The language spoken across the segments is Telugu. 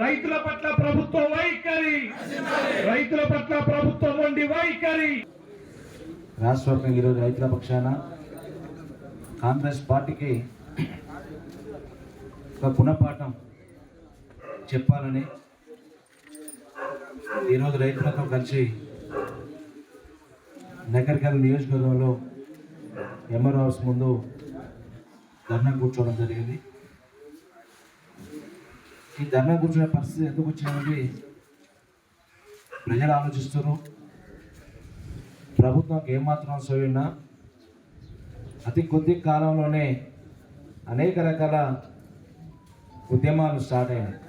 రైతుల పట్ల ప్రభుత్వ వైఖరి. రైతుల పట్ల ప్రభుత్వం వండి వైఖరి. రాష్ట్ర వ్యాప్తంగా ఈరోజు రైతుల పక్షాన కాంగ్రెస్ పార్టీకి ఒక గుణపాఠం చెప్పాలని ఈరోజు రైతులతో కలిసి నగరికల్ నియోజకవర్గంలో ఎంఆర్ హౌస్ ముందు ధర్నా కూర్చోవడం జరిగింది. ఈ ధర్నా కూర్చునే పరిస్థితి ఎందుకు వచ్చిందంటే ప్రజలు ఆలోచిస్తున్నారు. ప్రభుత్వంకి ఏమాత్రం సోయినా అతి కొద్ది కాలంలోనే అనేక రకాల ఉద్యమాలు స్టార్ట్ అయినాయి.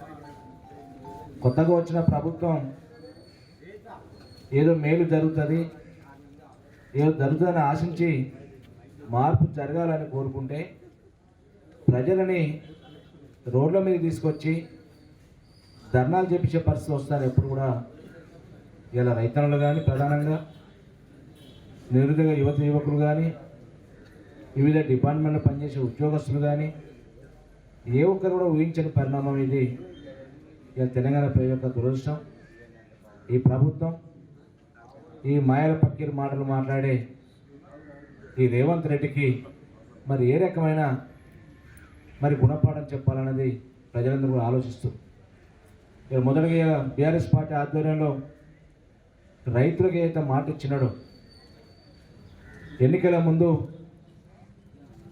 కొత్తగా వచ్చిన ప్రభుత్వం ఏదో మేలు జరుగుతుంది ఏదో జరుగుతుందని ఆశించి మార్పు జరగాలని కోరుకుంటే ప్రజలని రోడ్ల మీద తీసుకొచ్చి ధర్నాలు చేపించే పరిస్థితి వస్తారు ఎప్పుడు కూడా. ఇలా రైతన్నులు కానీ ప్రధానంగా నిరుద్యోగ యువత యువకులు కానీ వివిధ డిపార్ట్మెంట్లో పనిచేసే ఉద్యోగస్తులు కానీ ఏ ఒక్కరు కూడా ఊహించని పరిణామం ఇది. ఇక తెలంగాణ ప్రజల యొక్క దురదృష్టం ఈ ప్రభుత్వం ఈ మాయల పక్కీర్ మాటలు మాట్లాడే ఈ రేవంత్ రెడ్డికి మరి ఏ రకమైన మరి గుణపాఠం చెప్పాలన్నది ప్రజలందరూ కూడా ఆలోచిస్తూ. ఇక మొదటిగా బీఆర్ఎస్ పార్టీ ఆధ్వర్యంలో రైతులకి అయితే మాట ఇచ్చినాడో ఎన్నికల ముందు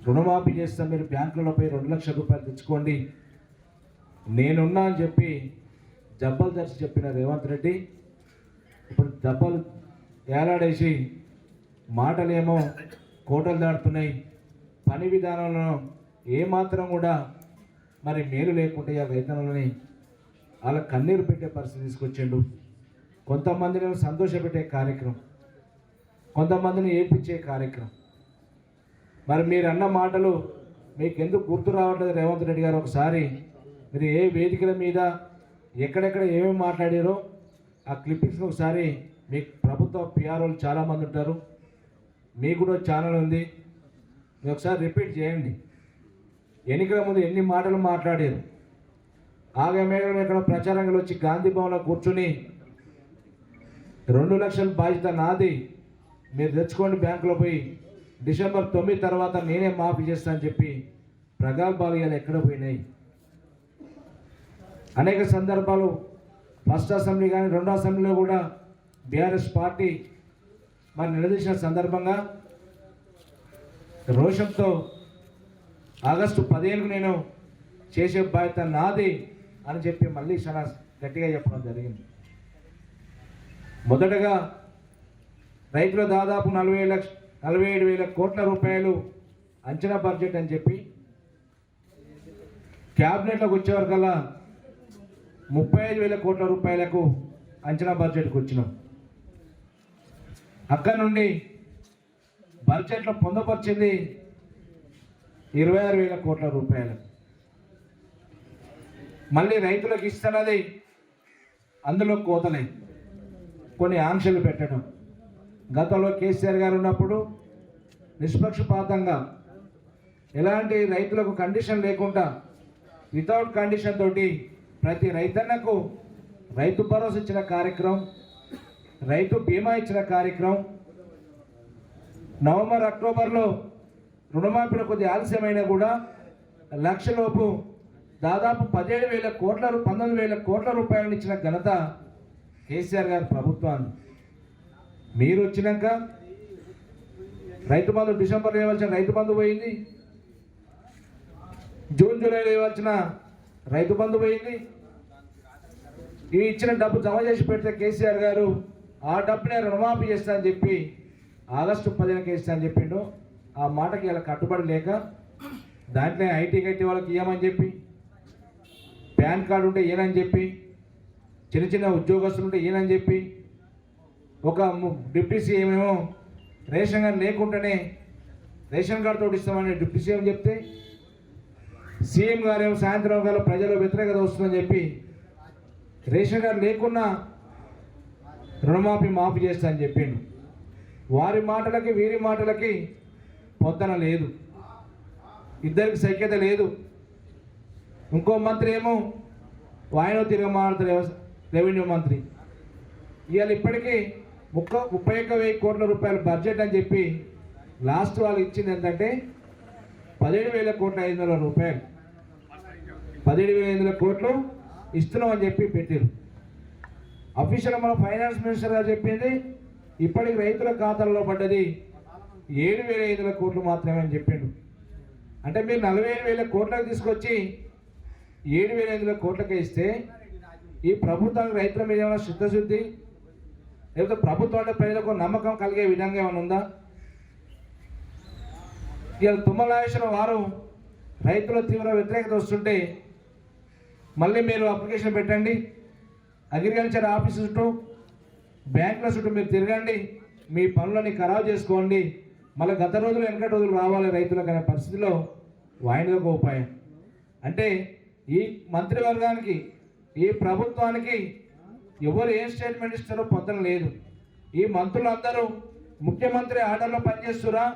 రుణమాఫీ చేస్తే మీరు బ్యాంకులలో పోయి రెండు లక్షల రూపాయలు తెచ్చుకోండి నేనున్నా అని చెప్పి జబ్బలు దర్శి చెప్పిన రేవంత్ రెడ్డి ఇప్పుడు దెబ్బలు ఏలాడేసి మాటలేమో కోటలు దాటుతున్నాయి. పని విధానంలో ఏమాత్రం కూడా మరి మేలు లేకుంటే ఆ వేతనాలని అలా కన్నీరు పెట్టే పరిస్థితి తీసుకొచ్చిండు. కొంతమందిని సంతోషపెట్టే కార్యక్రమం కొంతమందిని ఏడ్పించే కార్యక్రమం. మరి మీరు అన్న మాటలు మీకు ఎందుకు గుర్తు రావట్లేదు రేవంత్ రెడ్డి గారు? ఒకసారి మీరు ఏ వేదికల మీద ఎక్కడెక్కడ ఏమేమి మాట్లాడారో ఆ క్లిప్పింగ్స్ ఒకసారి మీకు ప్రభుత్వ పిఆర్ఓలు చాలామంది ఉంటారు. మీకు కూడా ఛానల్ ఉంది. మీరు ఒకసారి రిపీట్ చేయండి. ఎన్నికల ముందు ఎన్ని మాటలు మాట్లాడారు? ఆగమేగం ఇక్కడ ప్రచారంగా వచ్చి గాంధీ భవన్లో కూర్చుని రెండు లక్షల బాధ్యత నాది. మీరు తెచ్చుకోండి బ్యాంకులో పోయి. డిసెంబర్ తొమ్మిది తర్వాత నేనే మాఫీ చేస్తానని చెప్పి ప్రగల్భాలు ఇవాళ ఎక్కడ పోయినాయి? అనేక సందర్భాలు ఫస్ట్ అసెంబ్లీ కానీ రెండో అసెంబ్లీలో కూడా బీఆర్ఎస్ పార్టీ మరి నిలదీసిన సందర్భంగా రోషంతో ఆగస్టు పదిహేనుకు నేను చేసే బాధ్యత నాది అని చెప్పి మళ్ళీ చాలా గట్టిగా చెప్పడం జరిగింది. మొదటగా రైతులు దాదాపు నలభై లక్ష నలభై ఏడు వేల కోట్ల రూపాయలు అంచనా బడ్జెట్ అని చెప్పి క్యాబినెట్లోకి వచ్చేవరకల్లా ముప్పై ఐదు వేల కోట్ల రూపాయలకు అంచనా బడ్జెట్కి వచ్చినాం. అక్కడ నుండి బడ్జెట్లో పొందపరిచింది ఇరవై ఆరు వేల కోట్ల రూపాయలు. మళ్ళీ రైతులకు ఇస్తున్నది అందులో కోతలే. కొన్ని ఆంక్షలు పెట్టడం. గతంలో కేసీఆర్ గారు ఉన్నప్పుడు నిష్పక్షపాతంగా ఎలాంటి రైతులకు కండిషన్ లేకుండా వితౌట్ కండిషన్ తోటి ప్రతి రైతన్నకు రైతు భరోసా ఇచ్చిన కార్యక్రమం రైతు బీమా ఇచ్చిన కార్యక్రమం. నవంబర్ అక్టోబర్లో రుణమాఫీలో కొద్ది ఆలస్యమైనా కూడా లక్షలోపు దాదాపు పదిహేడు వేల కోట్ల పంతొమ్మిది వేల కోట్ల రూపాయలను ఇచ్చిన ఘనత కేసీఆర్ గారి ప్రభుత్వాన్ని. మీరు వచ్చినాక రైతు బంధు డిసెంబర్లో ఇవ్వాల్సిన రైతు బంధు పోయింది. జూన్ జూలైలో ఇవ్వాల్సిన రైతు బంధు పోయింది. ఇవి ఇచ్చిన డబ్బు జమ చేసి పెడితే కేసీఆర్ గారు ఆ డబ్బునే రుణమాఫీ చేస్తానని చెప్పి ఆగస్టు పదిహేనుకి ఇస్తా అని చెప్పిండు. ఆ మాటకి ఇలా కట్టుబడి లేక దాంట్లో ఐటీ కట్టి వాళ్ళకి ఇవ్వమని చెప్పి పాన్ కార్డు ఉంటే ఏనని చెప్పి చిన్న చిన్న ఉద్యోగస్తులు ఉంటే ఏనని చెప్పి ఒక ము- డిప్యూటీ సీఎం ఏమో రేషన్ కార్డు లేకుండానే రేషన్ కార్డు తోటి ఇస్తామని డిప్యూటీ సీఎం చెప్తే సీఎం గారేమో సాయంత్రం వేళ ప్రజలు వ్యతిరేకత వస్తుందని చెప్పి రేషన్ కార్డు లేకున్నా రుణమాఫీ మాఫీ చేస్తా అని చెప్పిండు. వారి మాటలకి వీరి మాటలకి పొద్దున లేదు. ఇద్దరికి సఖ్యత లేదు. ఇంకో మంత్రి ఏమో ఆయన తిరగ రెవెన్యూ మంత్రి. ఇవాళ ఇప్పటికీ ముక్క ముప్పై ఒక్క వెయ్యి కోట్ల రూపాయల బడ్జెట్ అని చెప్పి లాస్ట్ వాళ్ళు ఇచ్చింది ఏంటంటే పదిహేడు వేల కోట్ల ఐదు వందల రూపాయలు. పదిహేడు వేల ఐదు వందల కోట్లు ఇస్తున్నాం అని చెప్పి పెట్టారు అఫీషియల్ మన ఫైనాన్స్ మినిస్టర్ గారు చెప్పింది ఇప్పటికి రైతుల ఖాతాల్లో పడ్డది ఏడు వేల ఐదు వేల కోట్లు మాత్రమే అని చెప్పిండు. అంటే మీరు నలభై ఐదు వేల కోట్లకు తీసుకొచ్చి ఏడు వేల ఐదు వేల కోట్లకే ఇస్తే ఈ ప్రభుత్వానికి రైతుల మీద ఏమైనా చిత్తశుద్ధి లేకపోతే ప్రభుత్వం అంటే ప్రజలకు నమ్మకం కలిగే విధంగా ఏమైనా ఉందా? ఇవాళ తుమ్మలాయేశ్వర వారు రైతుల తీవ్ర వ్యతిరేకత వస్తుంటే మళ్ళీ మీరు అప్లికేషన్ పెట్టండి. అగ్రికల్చర్ ఆఫీస్ చుట్టూ బ్యాంకుల చుట్టూ మీరు తిరగండి. మీ పనులని ఖరాబ్ చేసుకోండి. మళ్ళీ గత రోజులు వెనకటి రోజులు రావాలి రైతులకు అనే పరిస్థితిలో వాయిదా ఒక ఉపాయం. అంటే ఈ మంత్రివర్గానికి ఈ ప్రభుత్వానికి ఎవరు ఏం స్టేట్మెంట్ ఇస్తారో పొందడం లేదు. ఈ మంత్రులందరూ ముఖ్యమంత్రి ఆర్డర్లో పనిచేస్తురా?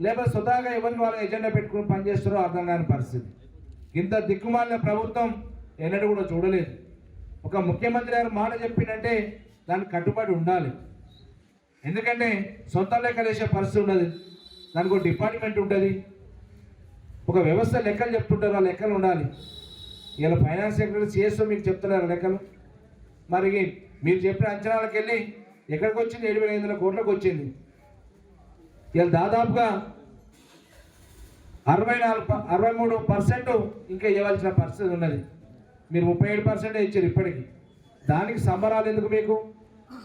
లేకపోతే స్వతహాగా ఎవరికి వాళ్ళ ఎజెండా పెట్టుకుని పనిచేస్తారో అర్థం కాని పరిస్థితి. ఇంత దిక్కుమాలిన ప్రభుత్వం ఎన్నడూ కూడా చూడలేదు. ఒక ముఖ్యమంత్రి గారు మాట చెప్పిందంటే దానికి కట్టుబడి ఉండాలి. ఎందుకంటే సొంత లెక్కలు వేసే పరిస్థితి ఉండదు. దానికి ఒక డిపార్ట్మెంట్ ఉంటుంది. ఒక వ్యవస్థ లెక్కలు చెప్తుంటారు ఆ లెక్కలు ఉండాలి. ఇలా ఫైనాన్స్ సెక్రటరీ సిఎస్ఓ మీకు చెప్తున్నారు లెక్కలు. మరి మీరు చెప్పిన అంచనాలకు వెళ్ళి ఎక్కడికి వచ్చింది? ఏడు వేల ఐదు వందల కోట్లకు వచ్చింది. ఇలా దాదాపుగా అరవై నాలుగు అరవై మూడు పర్సెంట్ ఇంకా ఇవ్వాల్సిన పరిస్థితి ఉన్నది. మీరు ముప్పై ఏడు పర్సెంటే ఇచ్చారు ఇప్పటికి. దానికి సంబరాలు ఎందుకు మీకు?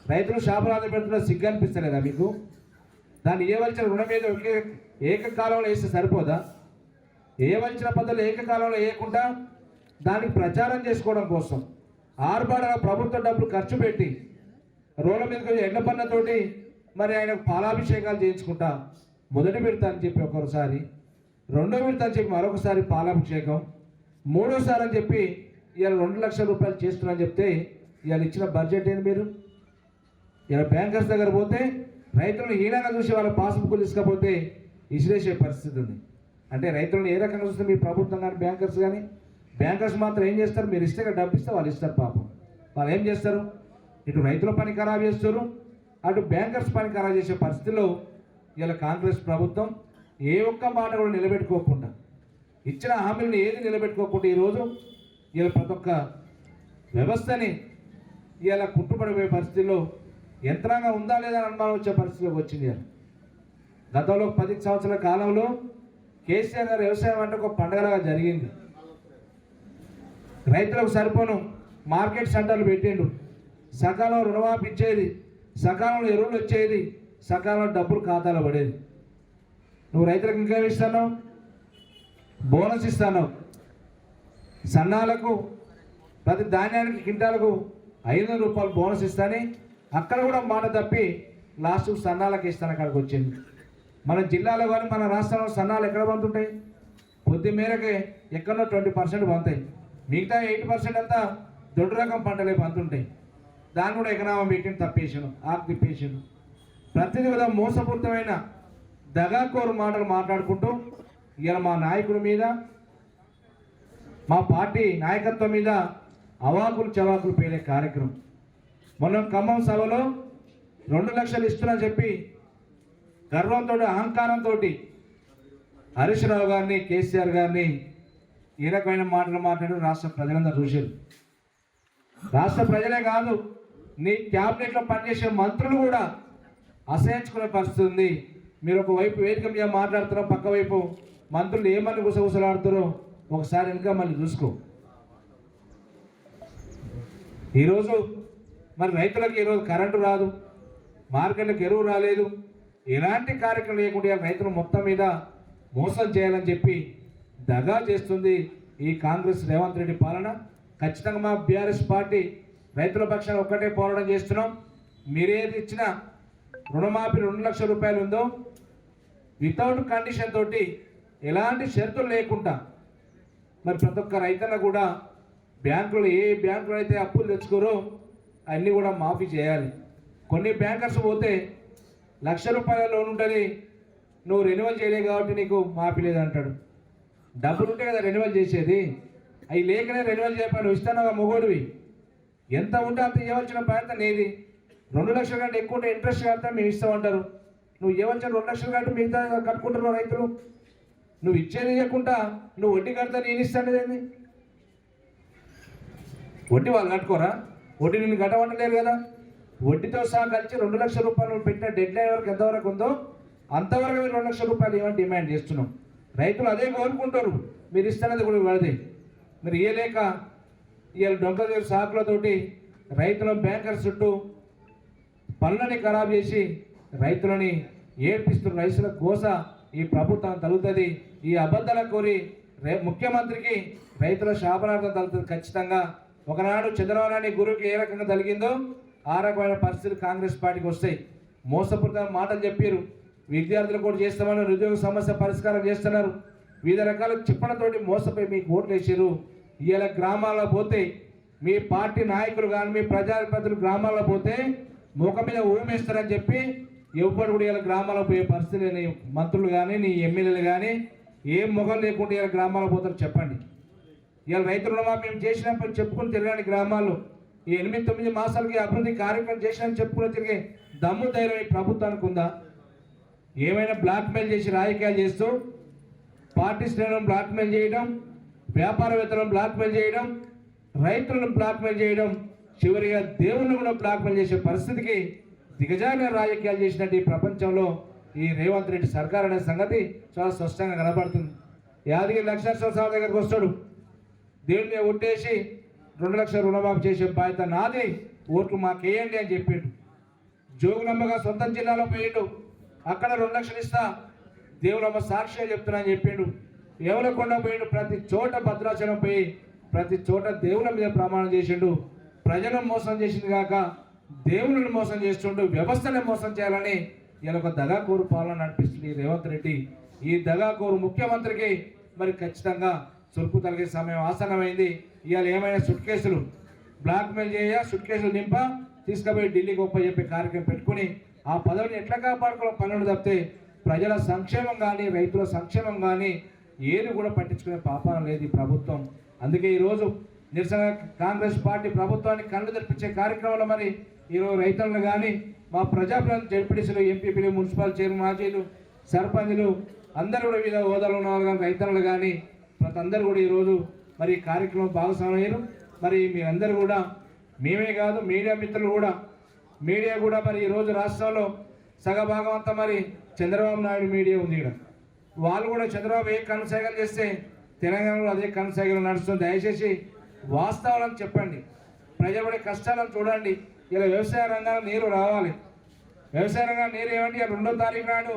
రైతులు శాపరాలు పెడుతున్న సిగ్గు అనిపిస్తలేదా మీకు? దాన్ని ఏవలసిన రుణం మీద ఒకే ఏకకాలంలో వేస్తే సరిపోదా? ఏవలసిన పద్ధతులు ఏకకాలంలో వేయకుండా దానికి ప్రచారం చేసుకోవడం కోసం ఆర్భాడ ప్రభుత్వ డబ్బులు ఖర్చు పెట్టి రోడ్ల మీద కొంచెం పన్నతోటి మరి ఆయన పాలాభిషేకాలు చేయించుకుంటా మొదటి విడత అని చెప్పి ఒకసారి రెండో విడత అని చెప్పి మరొకసారి పాలాభిషేకం మూడోసారి అని చెప్పి ఇవాళ రెండు లక్షల రూపాయలు చేస్తున్నారని చెప్తే ఇవాళ ఇచ్చిన బడ్జెట్ ఏంది మీరు? ఇవాళ బ్యాంకర్స్ దగ్గర పోతే రైతులను హీనంగా చూసి వాళ్ళ పాస్బుక్లు తీసుకపోతే ఇసిరేసే పరిస్థితి ఉంది. అంటే రైతులను ఏ రకంగా చూస్తే మీ ప్రభుత్వం కానీ బ్యాంకర్స్ కానీ బ్యాంకర్స్ మాత్రం ఏం చేస్తారు? మీరు ఇస్తే డబ్బు ఇస్తే వాళ్ళు ఇస్తారు పాపం. వాళ్ళు ఏం చేస్తారు? ఇటు రైతుల పని ఖరాబ్ చేస్తారు అటు బ్యాంకర్స్ పని ఖరాబ్ చేసే పరిస్థితిలో ఇలా కాంగ్రెస్ ప్రభుత్వం ఏ ఒక్క మాట కూడా నిలబెట్టుకోకుండా ఇచ్చిన హామీలను ఏది నిలబెట్టుకోకుండా ఈరోజు ఇలా ప్రతి ఒక్క వ్యవస్థని ఇలా కుట్టుబడిపోయే పరిస్థితిలో యంత్రాంగం ఉందా లేదా అని అనుమానం వచ్చే పరిస్థితిలోకి వచ్చింది గతంలో పది సంవత్సరాల కాలంలో కేసీఆర్ గారు వ్యవసాయం అంటే ఒక పండగలాగా జరిగింది. రైతులకు సరిపోను మార్కెట్ సెంటర్లు పెట్టిండు. సకాలంలో రుణమాఫీ ఇచ్చేది సకాలంలో ఎరువులు వచ్చేది సకాలంలో డబ్బులు ఖాతాలో పడేది. నువ్వు రైతులకు ఇంకేమి ఇస్తాను బోనస్ ఇస్తాను సన్నాలకు ప్రతి ధాన్యానికి కింటాలకు ఐదు వందల రూపాయలు బోనస్ ఇస్తాని. అక్కడ కూడా మాట తప్పి లాస్ట్ సన్నాలకు ఇస్తాను అక్కడికి వచ్చింది. మన జిల్లాలో కానీ మన రాష్ట్రంలో సన్నాలు ఎక్కడ పంతుంటాయి కొద్ది మేరకే ఎక్కడో ట్వంటీ పర్సెంట్ పంతాయి మిగతా ఎయిటీ పర్సెంట్ అంతా దొడ్డు రకం పంటలే పంతుంటాయి దాన్ని కూడా ఎకనామా మీటింగ్ తప్పేసాను ఆకు తిప్పేసాను ప్రతిదీ విధ మోసపూరితమైన దగాకోరు మాటలు మాట్లాడుకుంటూ ఇలా మా నాయకుడి మీద మా పార్టీ నాయకత్వం మీద అవాకులు చవాకులు పేలే కార్యక్రమం. మొన్న ఖమ్మం సభలో రెండు లక్షలు ఇస్తున్నా చెప్పి గర్వంతో అహంకారంతో హరీష్ రావు గారిని కేసీఆర్ గారిని ఏ రకమైన మాటలు మాట్లాడి రాష్ట్ర ప్రజలందరూ చూశారు. రాష్ట్ర ప్రజలే కాదు నీ క్యాబినెట్లో పనిచేసే మంత్రులు కూడా అసహించుకునే పరిస్థితి ఉంది. మీరు ఒకవైపు వేదిక మీద మాట్లాడుతున్నారో పక్కవైపు మంత్రులు ఏమని గుసగుసలాడుతారో ఒకసారి ఇంకా మళ్ళీ చూసుకో. ఈరోజు మరి రైతులకు ఈరోజు కరెంటు రాదు మార్కెట్లకు ఎరువు రాలేదు. ఎలాంటి కార్యక్రమం లేకుండా రైతులు మొత్తం మీద మోసం చేయాలని చెప్పి దగా చేస్తుంది ఈ కాంగ్రెస్ రేవంత్ రెడ్డి పాలన. ఖచ్చితంగా మా బీఆర్ఎస్ పార్టీ రైతుల పక్షాన ఒక్కటే పోరాటం చేస్తున్నాం. మీరేది ఇచ్చిన రుణమాఫీ రెండు లక్షల రూపాయలు ఉందో వితౌట్ కండిషన్ తోటి ఎలాంటి షరతులు లేకుండా మరి ప్రతి ఒక్క రైతన్న కూడా బ్యాంకులు ఏ బ్యాంకులో అయితే అప్పులు తెచ్చుకోరో అన్నీ కూడా మాఫీ చేయాలి. కొన్ని బ్యాంకర్స్ పోతే లక్ష రూపాయల లోన్ ఉంటుంది నువ్వు రెన్యువల్ చేయలేవు కాబట్టి నీకు మాఫీ లేదంటాడు. డబ్బులు ఉంటే కదా రెన్యువల్ చేసేది. అవి లేకనే రెన్యువల్ చేయకపోయి నువ్వు ఇస్తాను మొగోడివి? ఎంత ఉంటే అంత ఇవ్వాల్సిన బాధ్యత నీది. రెండు లక్షల కంటే ఎక్కువ ఉంటే ఇంట్రెస్ట్ కడితే మేము ఇస్తామంటారు. నువ్వు ఇవ్వాల్సిన రెండు లక్షలు కంటే మిగతా కట్టుకుంటున్నావు రైతులు. నువ్వు ఇచ్చేది ఇవ్వకుండా నువ్వు వడ్డీ కడతా నేను ఇస్తాను ఏంది? వడ్డీ వాళ్ళు కట్టుకోరా? వడ్డీ నేను కట్టమంటలేరు కదా. వడ్డీతో సహా కలిసి రెండు లక్షల రూపాయలు పెట్టిన డెడ్ లైన్ వరకు ఎంతవరకు ఉందో అంతవరకు మీరు రెండు లక్షల రూపాయలు ఇవ్వని డిమాండ్ చేస్తున్నాం. రైతులు అదే కోరుకుంటారు. మీరు ఇస్తున్నది కూడా వాళ్ళది. మీరు ఇవ్వలేక ఇవాళ డొంక సాకులతోటి రైతుల బ్యాంకర్ చుట్టూ పనులని ఖరాబ్ చేసి రైతులని ఏడ్పిస్తున్న రైతుల కోస ఈ ప్రభుత్వం తగులుతుంది ఈ అబద్ధాల కోరి రే ముఖ్యమంత్రికి రైతుల శాపనార్థం తగులుతుంది ఖచ్చితంగా. ఒకనాడు చంద్రబాబు నాయుడు గురువుకి ఏ రకంగా తలిగిందో ఆ రకమైన పరిస్థితులు కాంగ్రెస్ పార్టీకి వస్తాయి. మోసపూరిత మాటలు చెప్పారు విద్యార్థులు కూడా చేస్తామని నిరుద్యోగ సమస్య పరిష్కారం చేస్తున్నారు. వివిధ రకాల చిప్పనతోటి మోసపోయి మీకు ఓట్లు వేసారు ఇవాళ గ్రామాల్లో పోతే మీ పార్టీ నాయకులు కానీ మీ ప్రజాప్రతినిధులు గ్రామాల్లో పోతే ముఖం మీద ఊమేస్తారని చెప్పి ఎవ్వరు కూడా ఇలా గ్రామాలకు పోయే పరిస్థితి లేని మంత్రులు కానీ నీ ఎమ్మెల్యేలు కానీ ఏం ముఖం లేకుండా ఇలా గ్రామాలకు పోతారు చెప్పండి. ఇవాళ రైతు రుణమాఫీ మేము చేసినప్పుడు చెప్పుకుని తిరగని గ్రామాల్లో ఈ ఎనిమిది తొమ్మిది మాసాలకి అభివృద్ధి కార్యక్రమం చేసినని చెప్పుకుని తిరిగే దమ్ము ధైర్యం ఈ ప్రభుత్వానికి ఉందా? ఏమైనా బ్లాక్మెయిల్ చేసి రాజకీయాలు చేస్తూ పార్టీ శ్రేణులను బ్లాక్మెయిల్ చేయడం వ్యాపారవేత్తలను బ్లాక్మెయిల్ చేయడం రైతులను బ్లాక్మెయిల్ చేయడం చివరిగా దేవుణ్ణి కూడా బ్లాక్మెయిల్ చేసే పరిస్థితికి దిగజారిన రాజకీయాలు చేసినట్టు ఈ ప్రపంచంలో ఈ రేవంత్ రెడ్డి సర్కార్ అనే సంగతి చాలా స్పష్టంగా కనబడుతుంది. యాదగిరి లక్షేశ్వర స్వామి దగ్గరకు వస్తాడు. దేవుడిని ఒట్టేసి రెండు లక్షల రుణమాఫీ చేసే బాధ్యత నాది ఓట్లు మాకేయండి అని చెప్పిండు. జోగులమ్మగా సొంతం జిల్లాలో పోయిండు. అక్కడ రెండు లక్షలు ఇస్తా దేవులమ్మ సాక్షిగా చెప్తున్నా అని చెప్పిండు. ఎవరకొండ పోయిండు? ప్రతి చోట భద్రాచలం పోయి ప్రతి చోట దేవుల మీద ప్రమాణం చేసిండు. ప్రజలను మోసం చేసింది కాక దేవుళ్ళని మోసం చేస్తుంటూ వ్యవస్థని మోసం చేయాలని ఇలా ఒక దగాకోరు పాలన నడిపిస్తుంది రేవంత్ రెడ్డి. ఈ దగాకోరు ముఖ్యమంత్రికి మరి ఖచ్చితంగా చురుకు తొలగే సమయం ఆసన్నమైంది. ఇవాళ ఏమైనా సుట్ కేసులు బ్లాక్మెయిల్ చేయ సుట్ కేసులు నింప తీసుకుపోయి ఢిల్లీకి గొప్ప చెప్పే కార్యక్రమం పెట్టుకుని ఆ పదవిని ఎట్లా కాపాడుకోవడం పనులు తప్పితే ప్రజల సంక్షేమం కానీ రైతుల సంక్షేమం కానీ ఏది కూడా పట్టించుకునే పాపాన లేదు ఈ ప్రభుత్వం. అందుకే ఈరోజు నిరసన కాంగ్రెస్ పార్టీ ప్రభుత్వానికి కళ్ళు తెరిపించే కార్యక్రమంలో మరి ఈరోజు రైతులను కానీ మా ప్రజాప్రతినిధులు జడ్పీటీసీలు ఎంపీపీలు మున్సిపల్ చైర్మన్ మాజీలు సర్పంచులు అందరూ కూడా వివిధ హోదాలో ఉన్న వాళ్ళు కానీ రైతులను కానీ ప్రతి అందరూ కూడా ఈరోజు మరి కార్యక్రమం భాగస్వామయ్యారు మరి మీరందరూ కూడా మేమే కాదు మీడియా మిత్రులు కూడా మీడియా కూడా మరి ఈరోజు రాష్ట్రంలో సగభాగం అంతా మరి చంద్రబాబు నాయుడు మీడియా ఉంది ఇక్కడ. వాళ్ళు కూడా చంద్రబాబు ఏ కనసాగలు చేస్తే తెలంగాణలో అదే కనసాగలు నడుస్తుంది. దయచేసి వాస్తవాలను చెప్పండి. ప్రజల కష్టాలను చూడండి. ఇలా వ్యవసాయ రంగంలో నీరు రావాలి. వ్యవసాయ రంగం నీరు ఏమంటే రెండో తారీఖు నాడు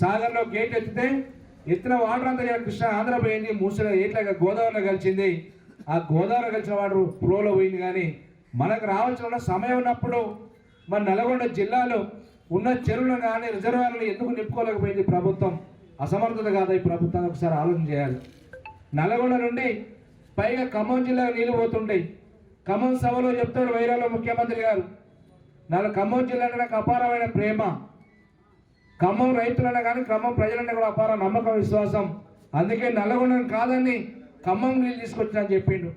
సాగర్లో గేట్ ఎత్తితే ఎత్తిన వాటర్ అంతా కృష్ణ ఆంధ్ర పోయింది మూసిన ఏట్లాగా గోదావరిలో కలిసింది. ఆ గోదావరి కలిసిన వాటర్ ప్రోలో పోయింది కానీ మనకు రావాల్సిన సమయం ఉన్నప్పుడు మన నల్గొండ జిల్లాలో ఉన్న చెరువులను కానీ రిజర్వాయర్లను ఎందుకు నింపుకోలేకపోయింది ప్రభుత్వం? అసమర్థత కాదా ఈ ప్రభుత్వాన్ని ఒకసారి ఆలోచన చేయాలి. నల్గొండ నుండి పైగా ఖమ్మం జిల్లాకు నీళ్ళు పోతుంటాయి. ఖమ్మం సభలో చెప్తారు వైరాలో ముఖ్యమంత్రి గారు. నల్ల ఖమ్మం జిల్లా నాకు అపారమైన ప్రేమ. ఖమ్మం రైతులన్నా కానీ ఖమ్మం ప్రజలన్నా కూడా అపార నమ్మకం విశ్వాసం. అందుకే నల్లగొండను కాదని ఖమ్మం నీళ్ళు తీసుకొచ్చిన అని చెప్పిండు.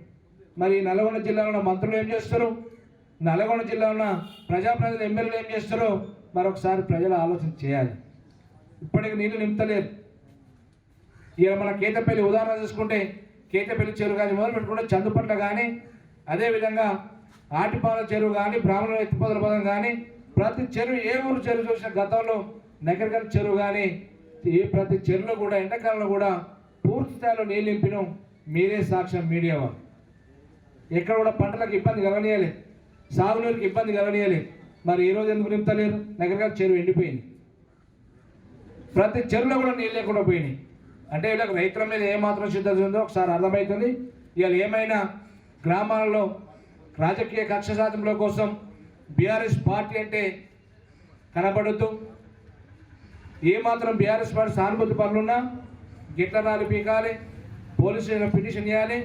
మరి నల్గొండ జిల్లాలో ఉన్న మంత్రులు ఏం చేస్తారు? నల్గొండ జిల్లాలో ఉన్న ప్రజాప్రతినిధులు ఎమ్మెల్యేలు ఏం చేస్తారో మరొకసారి ప్రజలు ఆలోచన చేయాలి. ఇప్పటికి నీళ్ళు నింపుతలేరు. ఇక మన కేతపల్లి ఉదాహరణ చూసుకుంటే కేతపల్లి చెరువు కానీ మొదలు పెట్టుకుంటే చందుపట్ల కానీ అదేవిధంగా ఆటిపాల చెరువు కానీ బ్రాహ్మణ ఎత్తిపోతల పదం కానీ ప్రతి చెరువు ఏ ఊరు చెరువు చూసిన గతంలో నగరగల చెరువు కానీ ఏ ప్రతి చెరువులో కూడా ఎండాకాలంలో కూడా పూర్తి స్థాయిలో నీళ్ళు నింపినాం మీరే సాక్ష్యం మీడియా వారు ఎక్కడ కూడా పంటలకు ఇబ్బంది కలగనీయాలి సాగునీరుకి ఇబ్బంది కలగనీయాలి మరి ఈ రోజు ఎందుకు నింపుతలేరు? నగరగల చెరువు ఎండిపోయింది. ప్రతి చెరువులో కూడా నీళ్ళు లేకుండా పోయినాయి. అంటే వీళ్ళకి రైతుల మీద ఏమాత్రం సిద్ధత ఉందో ఒకసారి అర్థమవుతుంది. ఇవాళ ఏమైనా గ్రామాలలో రాజకీయ కక్ష సాధనల కోసం బీఆర్ఎస్ పార్టీ అంటే కనబడద్దు. ఏమాత్రం బీఆర్ఎస్ పార్టీ సానుభూతి పనులున్నా గిట్టనాలు పీకాలి పోలీస్ స్టేషన్ పిటిషన్ చేయాలి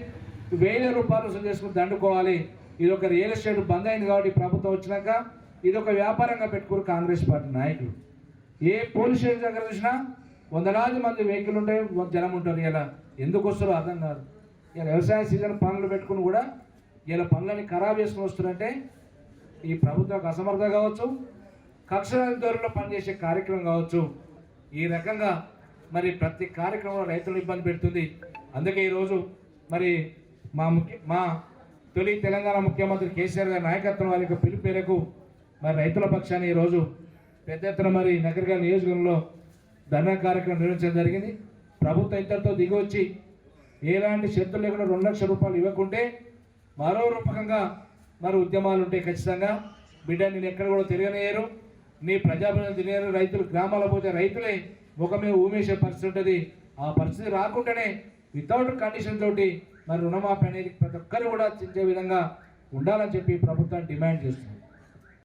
వేల రూపాయలు వసూలు చేసుకుని దండుకోవాలి. ఇది ఒక రియల్ ఎస్టేట్ బంద్ అయింది కాబట్టి ప్రభుత్వం వచ్చినాక ఇది ఒక వ్యాపారంగా పెట్టుకోరు కాంగ్రెస్ పార్టీ నాయకులు. ఏ పోలీస్ స్టేషన్ దగ్గర చూసినా వందలాది మంది వెహికల్ ఉంటాయి జనం ఉంటారు ఇలా. ఎందుకు వస్తారో అర్థం కాదు. ఇలా వ్యవసాయ సీజన్ పనులు పెట్టుకుని కూడా ఇలా పనులని ఖరాబ్ చేసుకుని వస్తున్నారంటే ఈ ప్రభుత్వం అసమర్థ కావచ్చు కక్షల ధోరణిలో పనిచేసే కార్యక్రమం కావచ్చు. ఈ రకంగా మరి ప్రతి కార్యక్రమంలో రైతులను ఇబ్బంది పెడుతుంది. అందుకే ఈరోజు మరి మా ముఖ్య మా తొలి తెలంగాణ ముఖ్యమంత్రి కేసీఆర్ గారి నాయకత్వం వారి యొక్క పిలుపు మేరకు మరి రైతుల పక్షాన్ని ఈరోజు పెద్ద ఎత్తున మరి నగరగా నియోజకవర్గంలో ధర్నా కార్యక్రమం నిర్వహించడం జరిగింది. ప్రభుత్వం ఇంతటితో దిగొచ్చి ఎలాంటి షరతులు లేకుండా రెండు లక్షల రూపాయలు ఇవ్వకుంటే మరో రూపకంగా మరి ఉద్యమాలు ఉంటాయి ఖచ్చితంగా. బిడ్డ నేను ఎక్కడ కూడా తిరగనేయరు. నీ ప్రజాప్రతినిధులు తిరగరు. రైతులు గ్రామాల పోతే రైతులే ముఖమే ఊమేసే పరిస్థితి ఉంటుంది. ఆ పరిస్థితి రాకుండానే వితౌట్ కండిషన్ తోటి మరి రుణమాఫీ అనేది ప్రతి ఒక్కరు కూడా చించే విధంగా ఉండాలని చెప్పి ప్రభుత్వం డిమాండ్ చేస్తుంది